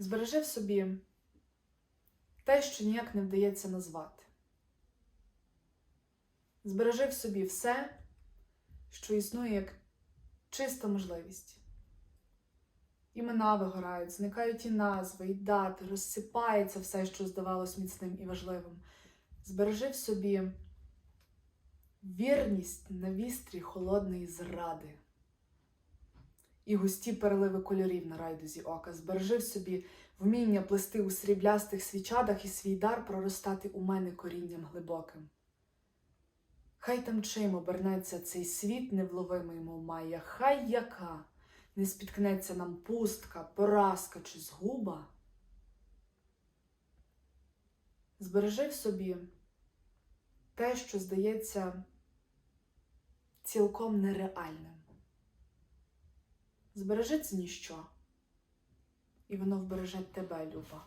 Збережи в собі те, що ніяк не вдається назвати. Збережи в собі все, що існує як чиста можливість. Імена вигорають, зникають і назви, і дати, розсипається все, що здавалось міцним і важливим. Збережи в собі вірність на вістрі холодної зради і густі переливи кольорів на райдузі ока. Збережи в собі вміння плести у сріблястих свічадах і свій дар проростати у мене корінням глибоким. Хай там чим обернеться цей світ невловимий, мов майя, хай яка не спіткнеться нам пустка, поразка чи згуба. Збережи в собі те, що здається цілком нереальним. Збережи це ніщо, і воно вбереже тебе, Люба.